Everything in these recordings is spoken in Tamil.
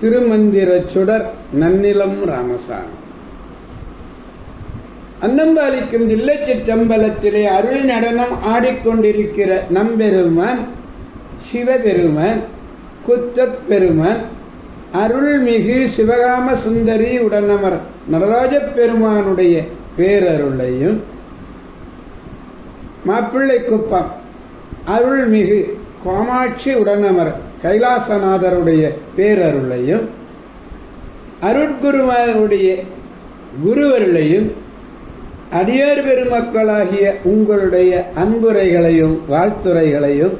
திருமந்திர சுடர் நன்னிலம் ராமசாமி. அன்னம்பாலிக்கும் தில்லைச்சிற்றம்பலத்திலே அருள் நடனம் ஆடிக்கொண்டிருக்கிற நம்பெருமான் சிவபெருமன் குத்தப்பெருமன் அருள்மிகு சிவகாம சுந்தரி உடனமர் நடராஜ பெருமானுடைய பேரருளையும் மாப்பிள்ளை குப்பம் அருள்மிகு காமாட்சி உடனமர் கைலாசநாதருடைய பேரருளையும் அருட்குருவனுடைய குருவருளையும் அடியார் பெருமக்களாகிய உங்களுடைய அன்புரைகளையும் வாழ்த்துரைகளையும்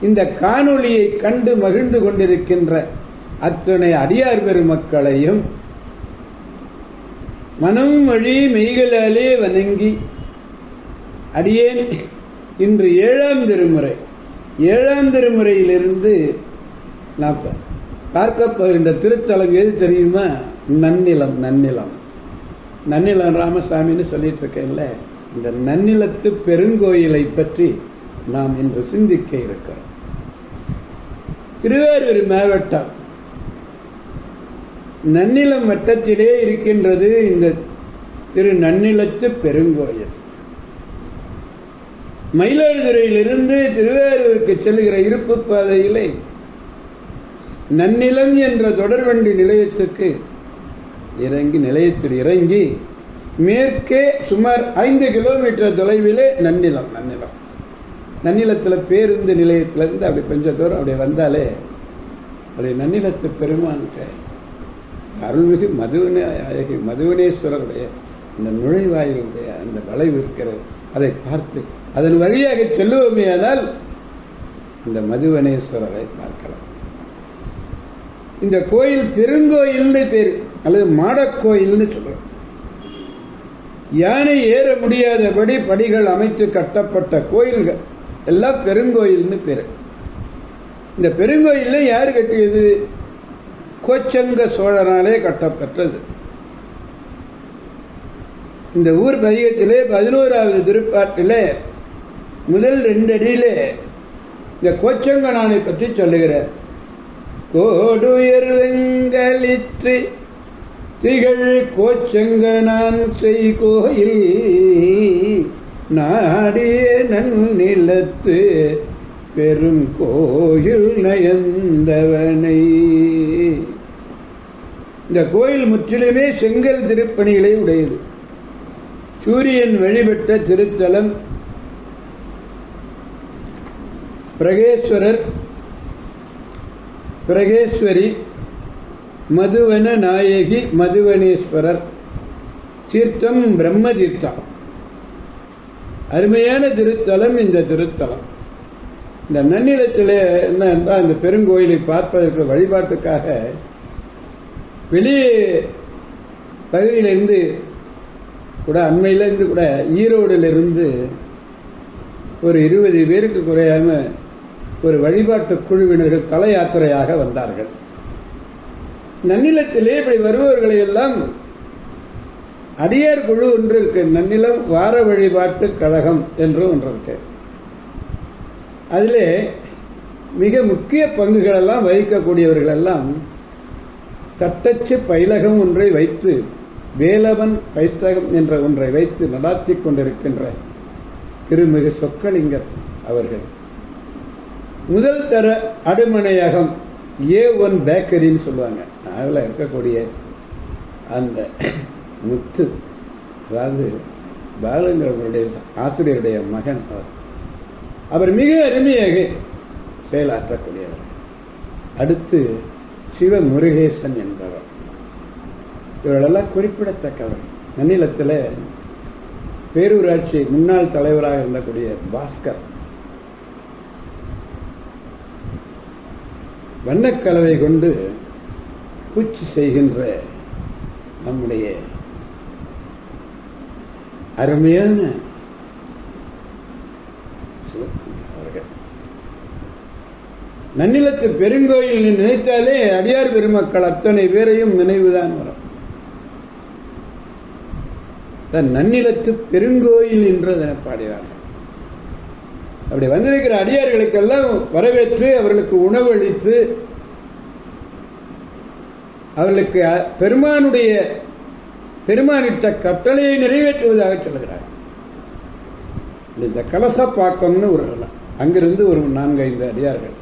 இந்த காணொளியை கண்டு மகிழ்ந்து கொண்டிருக்கின்ற அத்துணை அடியார் பெருமக்களையும் மனம் வழி மெய்களாலே வணங்கி அடியேன் இன்று ஏழாம் திருமுறை. ஏழாம் திருமுறையிலிருந்து நான் பார்க்க போகின்ற திருத்தலம் எது தெரியுமா? நன்னிலம் நன்னிலம். நன்னிலம் ராமசாமின்னு சொல்லிட்டு இருக்கேன்ல இந்த நன்னிலத்து பெருங்கோயிலை பற்றி நாம் இன்று சிந்திக்க இருக்கிறோம். திருவாரூர் மாவட்டம். நன்னிலம் வட்டத்திலே இருக்கின்றது இந்த திரு நன்னிலத்து பெருங்கோயில். மயிலாடுதுறையிலிருந்து திருவாரூருக்கு செல்லுகிற இருப்பு பாதையிலே நன்னிலம் என்ற தொடர்வண்டி நிலையத்துக்கு இறங்கி நிலையத்தில் இறங்கி மேற்கே சுமார் ஐந்து கிலோமீட்டர் தொலைவிலே நன்னிலம் நன்னிலம். நன்னிலத்தில் பேருந்து நிலையத்திலேருந்து அப்படி கொஞ்சம் தூரம் அப்படி வந்தாலே அப்படி நன்னிலத்து பெருமான்கிட்ட அருள்மிகு மதுவனாயகி மதுவனேஸ்வரருடைய இந்த நுழைவாயிலுடைய அந்த வளைவு இருக்கிறது அதை பார்த்து அதன் வழியாக செல்லுவோமே ஆனால் இந்த மதுவனேஸ்வரரை பார்க்கலாம். இந்த கோயில் பெருங்கோயில்னு பேர் அல்லது மாடக்கோயில்னு சொல்றோம். யானை ஏற முடியாதபடி படிகள் அமைத்து கட்டப்பட்ட கோயில்கள் எல்லாம் பெருங்கோயில்னு பேர். இந்த பெருங்கோயில்ல யார் கட்டியது? கோச்சங்க சோழனாலே கட்டப்பட்டது இந்த ஊர் பதிகத்திலே பதினோராவது திருப்பாட்டிலே முதல் ரெண்டு அடியிலே இந்த கோச்சங்கனானை பற்றி சொல்லுகிறார். கோடுயர் வெங்கலிற்று திகழ் கோச்சங்கனான் செய் கோயில் நாடிய நன்னிலத்து பெரும் கோயில் நயந்தவனை. இந்த கோயில் முற்றிலுமே செங்கல் திருப்பணிகளை உடையது. சூரியன் வழிபட்ட திருத்தலம். பிரகேஸ்வரர் பிரகேஸ்வரி மதுவன நாயகி மதுவனேஸ்வரர். தீர்த்தம் பிரம்ம தீர்த்தம் அருமையான திருத்தலம் இந்த திருத்தலம். இந்த நன்னிலத்தில் என்ன என்றால் இந்த பெருங்கோயிலை பார்ப்பதற்கு வழிபாட்டுக்காக வெளியே பகுதியிலிருந்து கூட அண்மையிலேருந்து கூட ஈரோடிலிருந்து ஒரு இருபது பேருக்கு குறையாம ஒரு வழிபாட்டு குழுவினர்கள் தல யாத்திரையாக வந்தார்கள். நன்னிலத்திலே இப்படி வருபவர்களை எல்லாம் அடியார் குழு ஒன்று இருக்கு. நன்னிலம் வார வழிபாட்டு கழகம் என்று ஒன்று இருக்கு. அதிலே மிக முக்கிய பங்குகளெல்லாம் வகிக்கக்கூடியவர்களெல்லாம் தட்டச்சு பயிலகம் ஒன்றை வைத்து வேலவன் பைத்தகம் என்ற ஒன்றை வைத்து நடாத்தி கொண்டிருக்கின்ற திருமிகு சொக்கலிங்கர் அவர்கள். முதல் தர அடுமனையகம் ஏ ஒன் பேக்கரின்னு சொல்லுவாங்க. அதில் இருக்கக்கூடிய அந்த முத்து அதாவது பாலங்கிறவருடைய ஆசிரியருடைய மகன் அவர். அவர் மிக அருமையாக செயலாற்றக்கூடியவர். அடுத்து சிவ முருகேசன் என்பவர். இவர்களெல்லாம் குறிப்பிடத்தக்கவர். நன்னிலத்தில் பேரூராட்சி முன்னாள் தலைவராக இருந்தக்கூடிய பாஸ்கர். வண்ணக்கலவை கொண்டு பூச்சி செய்கின்ற நம்முடைய அருமையான அவர்கள். நன்னிலத்து பெருங்கோயில் நினைத்தாலே அடியார் பெருமக்கள் அத்தனை பேரையும் நினைவுதான் வரும். நன்னிலத்து பெருங்கோயில் என்று அதனை பாடினார்கள் அப்படி வந்திருக்கிற அடியார்களுக்கெல்லாம் வரவேற்று அவர்களுக்கு உணவளித்து அவர்களுக்கு பெருமானுடைய பெருமானிட்ட கட்டளையை நிறைவேற்றுவதாக சொல்கிறார். இந்த கலசப்பாக்கம்னு ஒரு அங்கிருந்து ஒரு நான்கு ஐந்து அடியார்கள்.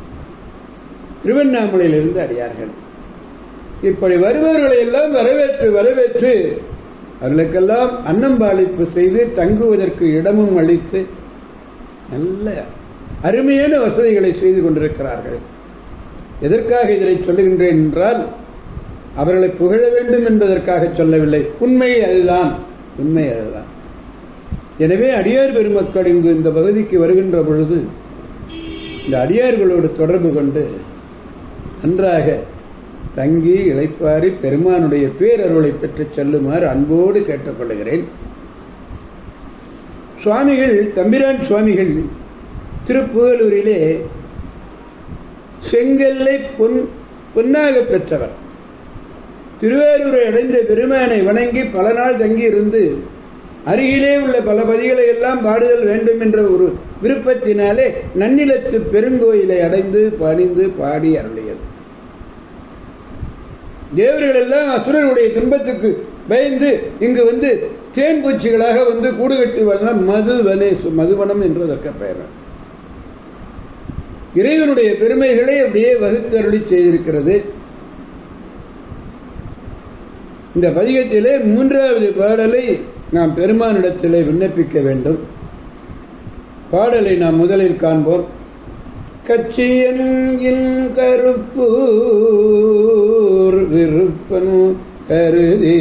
திருவண்ணாமலையிலிருந்து அடியார்கள். இப்படி வருபவர்களை எல்லாம் வரவேற்று வரவேற்று அவர்களுக்கெல்லாம் அன்னம்பாளிப்பு செய்து தங்குவதற்கு இடமும் அளித்து நல்ல அருமையான வசதிகளை செய்து கொண்டிருக்கிறார்கள். எதற்காக இதனை சொல்லுகின்றேன் என்றால் அவர்களை புகழ வேண்டும் என்பதற்காக சொல்லவில்லை. உண்மை அதுதான். உண்மை அதுதான். எனவே அடியார் பெருமக்கள் இங்கு இந்த பகுதிக்கு வருகின்ற பொழுது இந்த அடியார்களோடு தொடர்பு கொண்டு நன்றாக தங்கி இழைப்பாரி பெருமானுடைய பேரருளை பெற்றுச் செல்லுமாறு அன்போடு கேட்டுக்கொள்கிறேன் சுவாமிகள் தம்பிரான் சுவாமிகள் திருப்புகலூரிலே செங்கல்லை பொன் பொன்னாக பெற்றவர். திருவாரூரை அடைந்த பெருமானை வணங்கி பல நாள் தங்கியிருந்து அருகிலே உள்ள பல பதிகளை எல்லாம் பாடுதல் வேண்டும் என்ற ஒரு விருப்பத்தினாலே நன்னிலத்து பெருங்கோயிலை அடைந்து பணிந்து பாடி அருளியது. தேவர்கள் எல்லாம் அசுரனுடைய துன்பத்துக்கு பயந்து இங்கு வந்து தேன் பூச்சிகளாக வந்து கூடு கட்டி வாழ்ந்த மதுவனே மதுவனம் என்று அதற்கு பெயர். இறைவனுடைய பெருமைகளை அப்படியே வகுத்தருளி செய்திருக்கிறது. இந்த பதிகத்திலே மூன்றாவது பாடலை நாம் பெருமானிடத்திலே விண்ணப்பிக்க வேண்டும். பாடலை நாம் முதலில் காண்போம். கச்சியன் கருப்பூர் விருப்பன் கருதி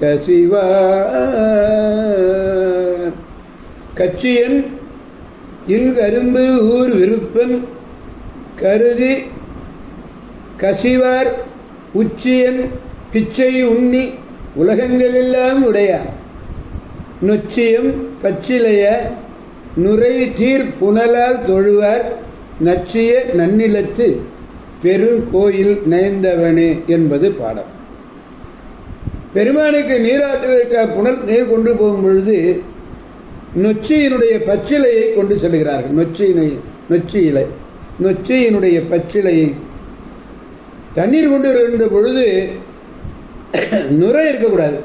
கசிவார். கச்சியன் இன்கரும்பு ஊர் விருப்பன் கருதி கசிவார். உச்சியன் பிச்சை உண்ணி உலகங்களெல்லாம் உடையார். நொச்சியம் பச்சிலைய நுரைதீர் புனலால் தொழுவார் நச்சிய நன்னிலத்து பெருங்கோயில் நயந்தவனே என்பது பாடம். பெருமானுக்கு நீராட்டுவதற்காக புனல் நீர் கொண்டு போகும் பொழுது நொச்சியினுடைய பச்சிலையை கொண்டு செல்கிறார்கள். நொச்சியினை நொச்சி இலை நொச்சியினுடைய பச்சிலையை. தண்ணீர் கொண்டு வருகின்ற பொழுது நுரை இருக்கக்கூடாது.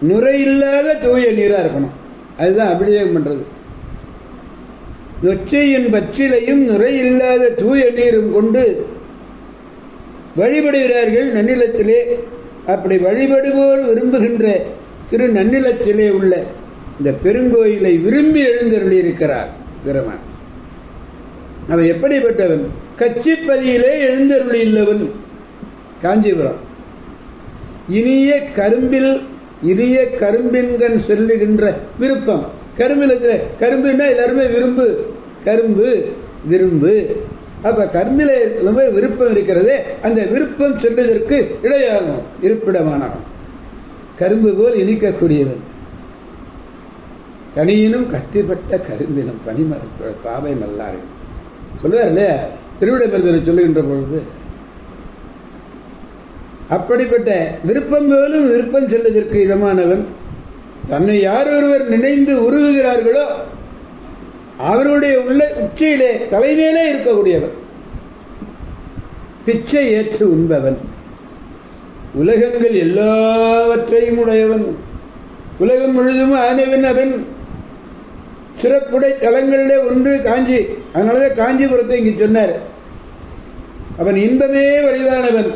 நுரை இல்லாத தூய நீராக இருக்கணும். அதுதான் அபிஷேகம் பண்ணுறது நொச்சையின் பச்சிலையும் நுரை இல்லாத தூய நீரும் கொண்டு வழிபடுகிறார்கள் நன்னிலத்திலே. அப்படி வழிபடுவோர் விரும்புகின்ற திரு நன்னிலத்திலே உள்ள இந்த பெருங்கோயிலை விரும்பி எழுந்தருளி இருக்கிறார் அவன் எப்படிப்பட்டவன்? கச்சிப்பதியிலே எழுந்தருளியுள்ளவன் காஞ்சிபுரம். இனிய கரும்பில் இனிய கரும்பின்கண் செல்லுகின்ற விருப்பம். கரும்பில் இருக்கிற கரும்புன்னா எல்லாருமே விரும்பு. கரும்பு விரும்பு. அப்ப கரும்பில ரொம்ப விருப்பம் இருக்கிறதே அந்த விருப்பம் செல்வதற்கு இடையாகும் இருப்பிடமானவன் கரும்பு போல் இனிக்கக்கூடியவன். கனியினும் கத்திப்பட்ட கரும்பினும் பனிமரம் பாவை நல்லாரு சொல்லுவார் இல்லையா? திருவிடைமருதனை சொல்லுகின்ற பொழுது அப்படிப்பட்ட விருப்பம் போலும் விருப்பம் செல்வதற்கு இதமானவன் தன்னை யார் ஒருவர் நினைந்து உருகுகிறார்களோ அவருடைய உள்ள உச்சியிலே தலைமையிலே இருக்கக்கூடியவன் பிச்சை ஏற்று உண்பவன். உலகங்கள் எல்லாவற்றையும் உடையவன். உலகம் முழுதும் ஆனவன் அவன். சிறப்புடை தலங்களிலே ஒன்று காஞ்சி. அதனாலதான் காஞ்சிபுரத்தை இங்கு சொன்னார். அவன் இன்பமே வழிதானவன்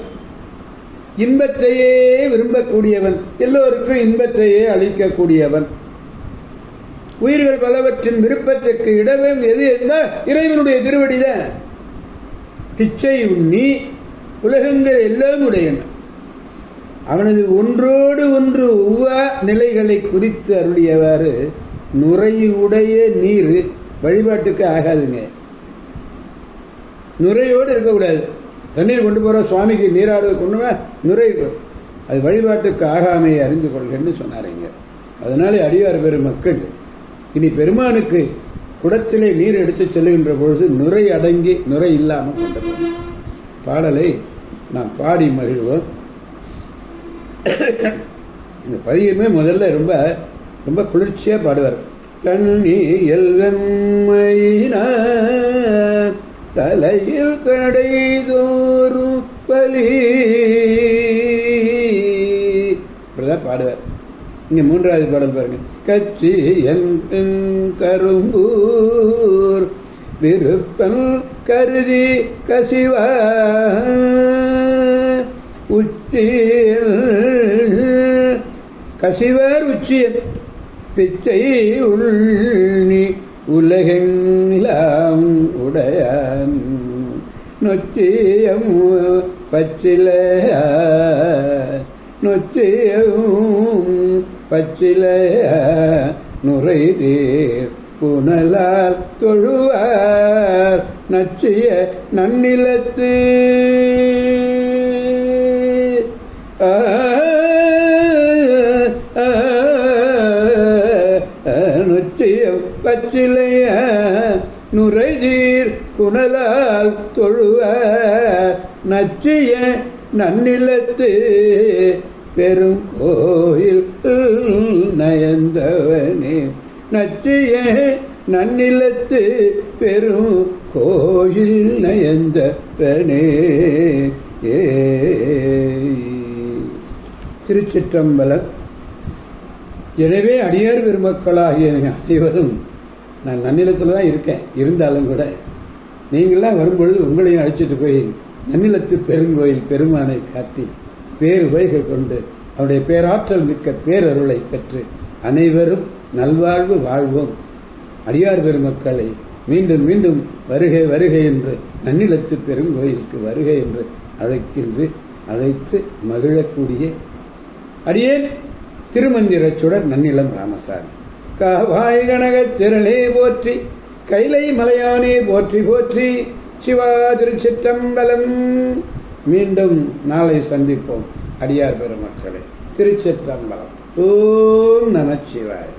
இன்பத்தையே விரும்பக்கூடியவன் எல்லோருக்கும் இன்பத்தையே அளிக்கக்கூடியவன். உயிர்கள் பலவற்றின் விருப்பத்திற்கு இடமும் எது என்றால் இறைவனுடைய திருவடிதான் பிச்சை உண்ணி உலகங்கள் எல்லாம் உடையன. அவனது ஒன்றோடு ஒன்று ஒவ்வா நிலைகளை குறித்து அருளியவாறு நுரையுடைய நீர் வழிபாட்டுக்கு ஆகாதுங்க. நுரையோடு இருக்கக்கூடாது. தண்ணீர் கொண்டு போகிற சுவாமிக்கு நீராடுவது கொண்டு நுரை அது வழிபாட்டுக்கு ஆகாமையை அறிந்து கொள்கன்னு சொன்னாருங்க அதனாலே அடியார் பெரும் மக்கள் இனி பெருமானுக்கு குடத்திலே நீர் எடுத்து செல்லுகின்ற பொழுது நுரை அடங்கி நுரை இல்லாமல் கொண்டு பாடலை நாம் பாடி மகிழ்வோம். இந்த பதியுமே முதல்ல ரொம்ப ரொம்ப குளிர்ச்சியாக பாடுவார். தண்ணி வெம்மையின தலையில் கடைதோறும் பலி. இப்படிதான் பாடுவார். இங்க மூன்றாவது பாடல் பாருங்க. கட்சி என் கரும்பூர் விருப்பம் கருதி கசிவ உச்சியில் கசிவர் உச்சியன் பிச்சை உள்நி உலகெங்கிலாம் உடையான் நொச்சியம் பச்சில நொச்சியம் பச்சில நுரைதீர் புனலால் தொழுவார் நச்சிய நன்னிலத்து. ஆ, பற்றிலைய பச்சிலைய நுரைதீர் குணலால் தொழுவ நச்சிய நன்னிலத்து பெரும் கோயில் நயந்தவனே. நச்சிய நன்னிலத்து பெரும் கோயில் நயந்தவனே. ஏ. திருச்சிற்றம்பலம். எனவே அடியார் பெருமக்களாகிய அனைவரும் நான் நன்னிலத்தில் தான் இருக்கேன். இருந்தாலும் கூட நீங்களாம் வரும்பொழுது உங்களையும் அழைச்சிட்டு போய் நன்னிலத்து பெருங்கோயில் பெருமானை காத்தி பேர் வைகை கொண்டு அவருடைய பேராற்றல் மிக்க பேரருளை பெற்று அனைவரும் நல்வாழ்வு வாழ்வோம். அடியார் பெருமக்களை மீண்டும் மீண்டும் வருகை வருகை என்று நன்னிலத்து பெருங்கோயிலுக்கு வருகை என்று அழைக்கின்று அழைத்து மகிழக்கூடிய அடியேன் திருமந்திர சுடர் நன்னிலம் ராமசாமி. காவாய் கனகத் திரளே போற்றி கைலை மலையானே போற்றி போற்றி சிவா திருச்சிற்றம்பலம். மீண்டும் நாளை சந்திப்போம். அடியார் பெருமக்களே திருச்சிற்றம்பலம். ஓம் நமச்சிவாய்